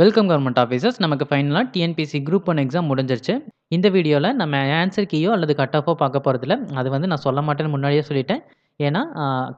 Welcome government officers நமக்கு ஃபைனலாக TNPSC group one exam முடிஞ்சிருச்சு. இந்த வீடியோவில் நம்ம ஆன்சர் கீயோ அல்லது கட் ஆஃபோ பார்க்க போகிறதில்ல அது வந்து நான் சொல்ல மாட்டேன்னு முன்னாடியே சொல்லிட்டேன். ஏன்னா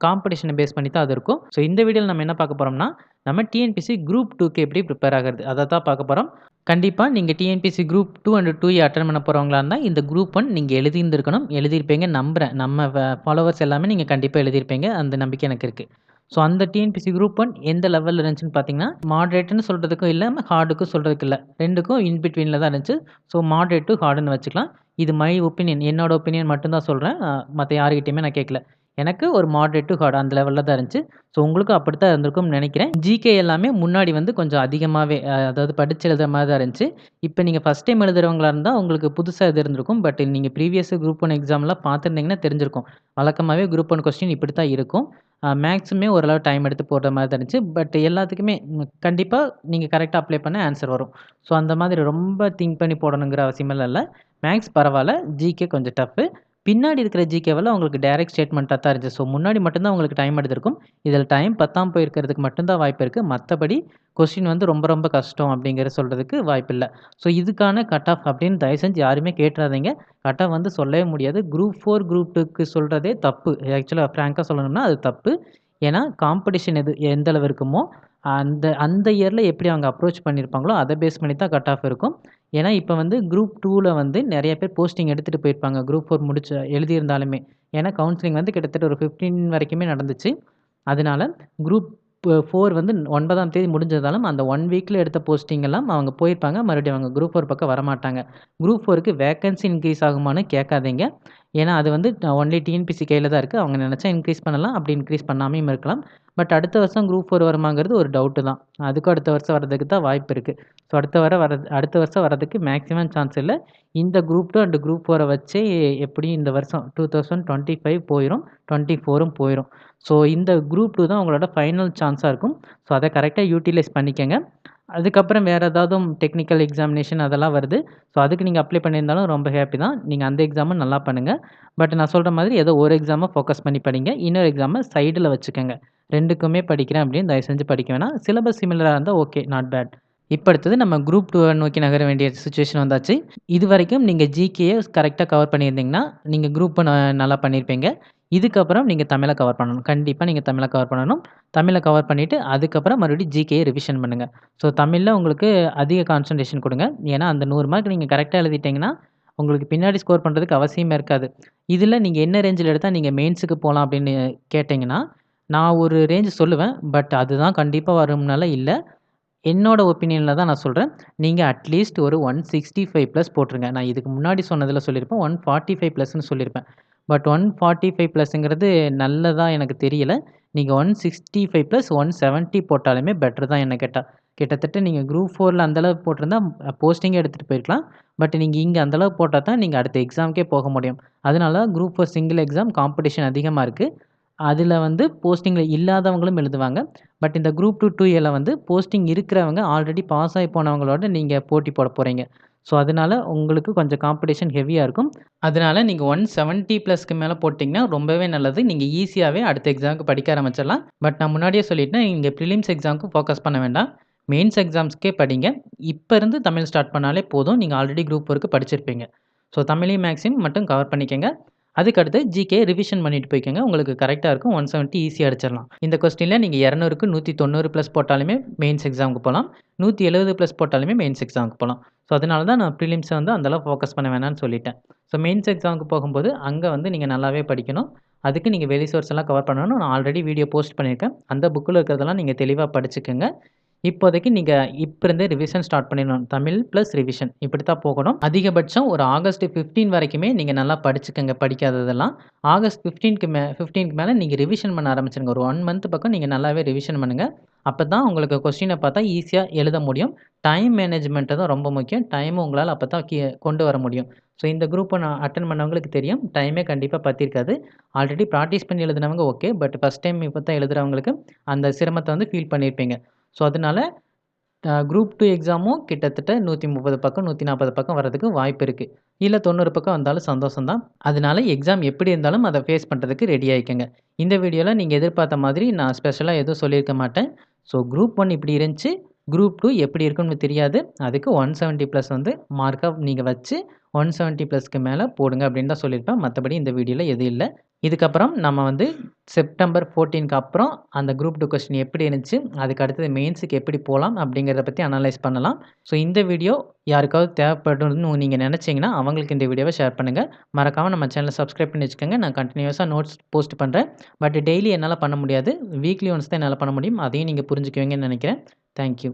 காம்படிஷனை பேஸ் பண்ணி தான் அது இருக்கும். ஸோ இந்த வீடியோவில் நம்ம என்ன பார்க்க போகிறோம்னா நம்ம டிஎன்பிசி குரூப் டூக்கு எப்படி ப்ரிப்பேர் ஆகிறது? அதை தான் பார்க்க போகிறோம் கண்டிப்பாக நீங்கள் TNPSC group two and two attend பண்ண போகிறவங்களா இருந்தால் இந்த குரூப் ஒன் நீங்கள் எழுதியிருந்துருக்கணும். எழுதியிருப்பீங்க நம்புகிறேன் நம்ம ஃபாலோவர்ஸ் எல்லாமே நீங்கள் கண்டிப்பாக எழுதியிருப்பீங்க. அந்த நம்பிக்கை எனக்கு இருக்குது ஸோ அந்த டிஎன்பிசி குரூப் ஒன் எந்த லெவலில் இருந்துச்சுன்னு பார்த்தீங்கன்னா மாட்ரேட்டுன்னு சொல்கிறதுக்கும் இல்லாமல் ஹார்டுக்கும் சொல்கிறதுக்கு இல்லை. ரெண்டுக்கும் இன்பிட்வீனில் தான் இருந்துச்சு. ஸோ மாட்ரேட் டு ஹார்டுன்னு வச்சுக்கலாம். இது மை ஒப்பீனியன் என்னோட ஒப்பீனியன் மட்டும்தான் சொல்கிறேன் மற்ற யாருக்கிட்டையுமே நான் கேட்கல எனக்கு ஒரு மாட்ரேட் டு ஹார்ட் அந்த லெவலில் தான் இருந்துச்சு. ஸோ உங்களுக்கும் அப்படி தான் இருந்திருக்கும்னு நினைக்கிறேன். ஜிகே எல்லாமே முன்னாடி வந்து கொஞ்சம் அதிகமாகவே அதாவது படித்து எழுதுற மாதிரி தான் இருந்துச்சு. இப்போ நீங்கள் ஃபஸ்ட் டைம் எழுதுறவங்களா இருந்தால் உங்களுக்கு புதுசாக இது இருந்திருக்கும். பட் நீங்கள் ப்ரீவியஸ் குரூப் ஒன் எக்ஸாம்லாம் பார்த்துருந்தீங்கன்னா தெரிஞ்சிருக்கும். வழக்கமாகவே குரூப் ஒன் கொஸ்டின் இப்படி தான் இருக்கும் மேக்ஸுமே ஓரளவு டைம் எடுத்து போடுற மாதிரி தான் இருந்துச்சு. பட் எல்லாத்துக்குமே கண்டிப்பாக நீங்கள் கரெக்டாக அப்ளை பண்ண ஆன்சர் வரும். ஸோ அந்த மாதிரி ரொம்ப திங்க் பண்ணி போடணுங்கிற அவசியமெல்லாம் இல்லை. மேக்ஸ் பரவாயில்ல. ஜிகே கொஞ்சம் டஃப்பு பின்னாடி இருக்கிற ஜிகேவில் உங்களுக்கு டைரக்ட் ஸ்டேட்மெண்ட்டாக தான் இருந்துச்சு ஸோ முன்னாடி மட்டும்தான் உங்களுக்கு டைம் எடுத்திருக்கும். இதில் டைம் பத்தாம் போயிருக்கிறதுக்கு மட்டும்தான் வாய்ப்பு இருக்குது மற்றபடி கொஸ்டின் வந்து ரொம்ப ரொம்ப கஷ்டம் அப்படிங்கிற சொல்கிறதுக்கு வாய்ப்பு இல்லை. ஸோ இதுக்கான கட் ஆஃப் அப்படின்னு தயவு செஞ்சு யாருமே கேட்டுறாதீங்க. கட் ஆஃப் வந்து சொல்லவே முடியாது. குரூப் ஃபோர் குரூப் டூக்கு சொல்கிறதே தப்பு. ஆக்சுவலாக ஃப்ராங்காக சொல்லணும்னா அது தப்பு. ஏன்னா காம்படிஷன் எது எந்த அளவு இருக்குமோ அந்த அந்த இயரில் எப்படி அவங்க அப்ரோச் பண்ணியிருப்பாங்களோ அதை பேஸ் பண்ணி தான் கட் ஆஃப் இருக்கும். ஏன்னா இப்போ வந்து குரூப் டூவில் வந்து நிறைய பேர் போஸ்டிங் எடுத்துகிட்டு போயிருப்பாங்க. குரூப் ஃபோர் முடிச்சு எழுதியிருந்தாலுமே. ஏன்னா கவுன்சிலிங் வந்து கிட்டத்தட்ட ஒரு ஃபிஃப்டீன் வரைக்குமே நடந்துச்சு. அதனால குரூப் ஃபோர் வந்து ஒன்பதாம் தேதி முடிஞ்சதாலும் அந்த ஒன் வீக்கில் எடுத்த போஸ்டிங் எல்லாம் அவங்க போயிருப்பாங்க. மறுபடியும் அவங்க குரூப் ஃபோர் பக்கம் வரமாட்டாங்க. குரூப் ஃபோருக்கு வேக்கன்சி இன்க்ரீஸ் ஆகுமான்னு கேட்காதீங்க. ஏன்னா அது வந்து ஒன்லி டிஎன்பிசி கையில் தான் இருக்குது அவங்க நினச்சா இன்க்ரீஸ் பண்ணலாம். அப்படி இன்க்ரீஸ் பண்ணாமையும் இருக்கலாம். பட் அடுத்த வருஷம் குரூப் ஃபோர் வருமாங்கிறது ஒரு டவுட்டு தான். அதுக்கும் அடுத்த வருஷம் வரதுக்கு தான் வாய்ப்பு இருக்குது ஸோ அடுத்த வர வர அடுத்த வருஷம் வரதுக்கு மேக்ஸிமம் சான்ஸ் இல்லை. இந்த குரூப் டூ அண்ட் குரூப் ஃபோரை வச்சே எப்படியும் இந்த வருஷம் டூ தௌசண்ட் டுவெண்ட்டி ஃபைவ் போயிடும் டுவெண்ட்டி ஃபோரும் போயிடும் ஸோ இந்த குரூப் டூ தான் உங்களோட ஃபைனல் சான்ஸாக இருக்கும். ஸோ அதை கரெக்டாக யூட்டிலைஸ் பண்ணிக்கோங்க. அதுக்கப்புறம் வேறு ஏதாவது டெக்னிக்கல் எக்ஸாமினேஷன் அதெல்லாம் வருது. ஸோ அதுக்கு நீங்கள் அப்ளை பண்ணியிருந்தாலும் ரொம்ப ஹாப்பி தான். நீங்கள் அந்த எக்ஸாமும் நல்லா பண்ணுங்கள் பட் நான் சொல்கிற மாதிரி ஏதோ ஒரு எக்ஸாமை ஃபோக்கஸ் பண்ணி படிங்க. இன்னொரு எக்ஸாமை சைடில் வச்சுக்கோங்க. ரெண்டுக்குமே படிக்கிறேன் அப்படின்னு தயவு செஞ்சு படிக்க வேணாம். சிலபஸ் சிமிலராக இருந்தால் ஓகே நாட் பேட் இப்போ அடுத்தது நம்ம குரூப் டூ நோக்கி நகர வேண்டிய சுச்சுவேஷன் வந்தாச்சு. இது வரைக்கும் நீங்கள் ஜிகேயை கரெக்டாக கவர் பண்ணியிருந்தீங்கன்னா நீங்கள் குரூப் நல்லா பண்ணியிருப்பீங்க. இதுக்கப்புறம் நீங்கள் தமிழை கவர் பண்ணணும். கண்டிப்பாக நீங்கள் தமிழை கவர் பண்ணணும். தமிழை கவர் பண்ணிவிட்டு அதுக்கப்புறம் மறுபடியும் ஜிகேயை ரிவிஷன் பண்ணுங்கள் ஸோ தமிழில் உங்களுக்கு அதிக கான்சன்ட்ரேஷன் கொடுங்க. ஏன்னா அந்த நூறு மார்க் நீங்கள் கரெக்டாக எழுதிட்டிங்கன்னா உங்களுக்கு பின்னாடி ஸ்கோர் பண்ணுறதுக்கு அவசியமே இருக்காது. இதில் நீங்கள் என்ன ரேஞ்சில் எடுத்தால் நீங்கள் மெயின்ஸுக்கு போகலாம் அப்படின்னு கேட்டிங்கன்னா நான் ஒரு ரேஞ்சு சொல்லுவேன். பட் அதுதான் கண்டிப்பாக வரும்னால இல்லை. என்னோடய ஒப்பீனியனில் தான் நான் சொல்கிறேன் நீங்கள் அட்லீஸ்ட் ஒரு ஒன் சிக்ஸ்டி ஃபைவ் ப்ளஸ் போட்டுருங்க. நான் இதுக்கு முன்னாடி சொன்னதில் சொல்லியிருப்பேன். ஒன் ஃபார்ட்டி ஃபைவ் ப்ளஸ்ன்னு சொல்லியிருப்பேன். பட் ஒன் ஃபார்ட்டி ஃபைவ் ப்ளஸ்ங்கிறது நல்லதாக எனக்கு தெரியல. நீங்கள் one sixty five plus one seventy போட்டாலுமே பெட்ரு தான் என்ன கேட்டால் கிட்டத்தட்ட நீங்கள் குரூப் ஃபோரில் அந்தளவு போட்டிருந்தா போஸ்டிங்கே எடுத்துகிட்டு போயிருக்கலாம். பட் நீங்கள் இங்கே அந்தளவு போட்டால் தான் நீங்கள் அடுத்த எக்ஸாமுக்கே போக முடியும். அதனால group four single exam competition அதிகமாக இருக்குது அதில் வந்து போஸ்டிங்கில் இல்லாதவங்களும் எழுதுவாங்க. பட் இந்த குரூப் டூ டூ ஏல வந்து போஸ்டிங் இருக்கிறவங்க ஆல்ரெடி பாஸ் ஆகி போனவங்களோட நீங்கள் போட்டி போட போகிறீங்க ஸோ அதனால் உங்களுக்கு கொஞ்சம் காம்படிஷன் ஹெவியாக இருக்கும். அதனால் நீங்கள் ஒன் செவன்ட்டி ப்ளஸ்க்கு மேலே போட்டிங்கன்னா ரொம்பவே நல்லது. நீங்கள் ஈஸியாகவே அடுத்த எக்ஸாமுக்கு படிக்க ஆரம்பிச்சிடலாம். பட் நான் முன்னாடியே சொல்லிட்டேன் இங்கே ப்ரிலிம்ஸ் எக்ஸாமுக்கு ஃபோக்கஸ் பண்ண வேண்டாம். மெயின்ஸ் எக்ஸாம்ஸ்க்கே படிங்க. இப்போ இருந்து தமிழ் ஸ்டார்ட் பண்ணாலே போதும். நீங்கள் ஆல்ரெடி குரூப் ஒர்க்கு படிச்சிருப்பீங்க. ஸோ தமிழையும் மேக்ஸிமம் மட்டும் கவர் பண்ணிக்கோங்க. அதுக்கடுத்து ஜிகே ரிவிஷன் பண்ணிட்டு போய்க்கோங்க. உங்களுக்கு கரெக்டாக இருக்கும். ஒன் செவன்ட்டி ஈஸியாக அடிச்சிடலாம். இந்த கொஸ்டினில் நீங்கள் இரநூறுக்கு நூற்றி தொண்ணூறு ப்ளஸ் போட்டாலுமே மெயின்ஸ் எக்ஸாமுக்கு போகலாம் நூற்றி எழுபது ப்ளஸ் போட்டாலுமே மெயின்ஸ் எக்ஸாமுக்கு போகலாம் ஸோ அதனால தான் நான் ப்ரிலிம்ஸை வந்து அந்தளவு ஃபோக்கஸ் பண்ண வேணாம்னு சொல்லிட்டேன். ஸோ மெயின்ஸ் எக்ஸாமுக்கு போகும்போது அங்கே வந்து நீங்கள் நல்லாவே படிக்கணும். அதுக்கு நீங்கள் வெளி சோர்ஸ் எல்லாம் கவர் பண்ணணும் நான் ஆல்ரெடி வீடியோ போஸ்ட் பண்ணியிருக்கேன். அந்த புக்கில் இருக்கிறதெல்லாம் நீங்கள் தெளிவாக படிச்சுக்கோங்க. இப்போதைக்கு நீங்கள் இப்போ இருந்தே ரிவிஷன் ஸ்டார்ட் பண்ணிடணும். தமிழ் ப்ளஸ் ரிவிஷன் இப்படி தான் போகணும். அதிகபட்சம் ஒரு ஆகஸ்ட் ஃபிஃப்டீன் வரைக்குமே நீங்கள் நல்லா படிச்சுக்கோங்க படிக்காததெல்லாம். ஆகஸ்ட் ஃபிஃப்டீனுக்கு மே ஃபிஃப்டீனுக்கு மேலே நீங்கள் ரிவிஷன் பண்ண ஆரம்பிச்சிருங்க. ஒரு ஒன் மந்த் பக்கம் நீங்கள் நல்லாவே ரிவிஷன் பண்ணுங்கள் அப்போ தான் உங்களுக்கு கொஸ்டினை பார்த்தா ஈஸியாக எழுத முடியும். டைம் மேனேஜ்மெண்ட்டு தான் ரொம்ப முக்கியம். டைமும் உங்களால் அப்போ தான் கீ கொண்டு வர முடியும். ஸோ இந்த குரூப்பை நான் அட்டன் பண்ணவங்களுக்கு தெரியும். டைமே கண்டிப்பாக பற்றிருக்காது ஆல்ரெடி ப்ராக்டிஸ் பண்ணி எழுதுனவங்க ஓகே பட் ஃபஸ்ட் டைம் இப்போ தான் எழுதுகிறவங்களுக்கு அந்த சிரமத்தை வந்து ஃபீல் பண்ணியிருப்பீங்க ஸோ அதனால் குரூப் டூ எக்ஸாமும் கிட்டத்தட்ட நூற்றி முப்பது பக்கம் நூற்றி நாற்பது பக்கம் வரதுக்கு வாய்ப்பு இருக்குது இல்லை தொண்ணூறு பக்கம் வந்தாலும் சந்தோஷம் தான் அதனால எக்ஸாம் எப்படி இருந்தாலும் அதை ஃபேஸ் பண்ணுறதுக்கு ரெடி ஆகிக்கங்க இந்த வீடியோவில் நீங்கள் எதிர்பார்த்த மாதிரி நான் ஸ்பெஷலாக எதுவும் சொல்லியிருக்க மாட்டேன். ஸோ குரூப் ஒன் இப்படி இருந்துச்சு. குரூப் டூ எப்படி இருக்குன்னு தெரியாது. அதுக்கு ஒன் செவன்ட்டி ப்ளஸ் வந்து மார்க்காக நீங்கள் வச்சு ஒன் செவன்ட்டி ப்ளஸ்க்கு மேலே போடுங்க அப்படின்னு தான் சொல்லியிருப்பேன். மற்றபடி இந்த வீடியோவில் எதுவும் இல்லை. இதுக்கப்புறம் நம்ம வந்து செப்டம்பர் ஃபோர்டீனுக்கு அப்புறம் அந்த குரூப் டூ கொஸ்டின் எப்படி இருந்துச்சு அதுக்கு அடுத்தது மெயின்ஸுக்கு எப்படி போகலாம் அப்படிங்கிறத பற்றி அனலைஸ் பண்ணலாம். ஸோ இந்த வீடியோ யாருக்காவது தேவைப்படும்னு நீங்கள் நினச்சிங்கன்னா அவங்களுக்கு இந்த வீடியோவை ஷேர் பண்ணுங்கள் மறக்காமல் நம்ம சேனலை சப்ஸ்கிரைப் பண்ணி வச்சுக்கோங்க. நான் கண்டினியூஸாக நோட்ஸ் போஸ்ட் பண்ணுறேன் பட் டெய்லி என்னால் பண்ண முடியாது. வீக்லி ஒன்ஸ் தான் என்னால் பண்ண முடியும். அதையும் நீங்கள் புரிஞ்சுக்குவீங்கன்னு நினைக்கிறேன். தேங்க்யூ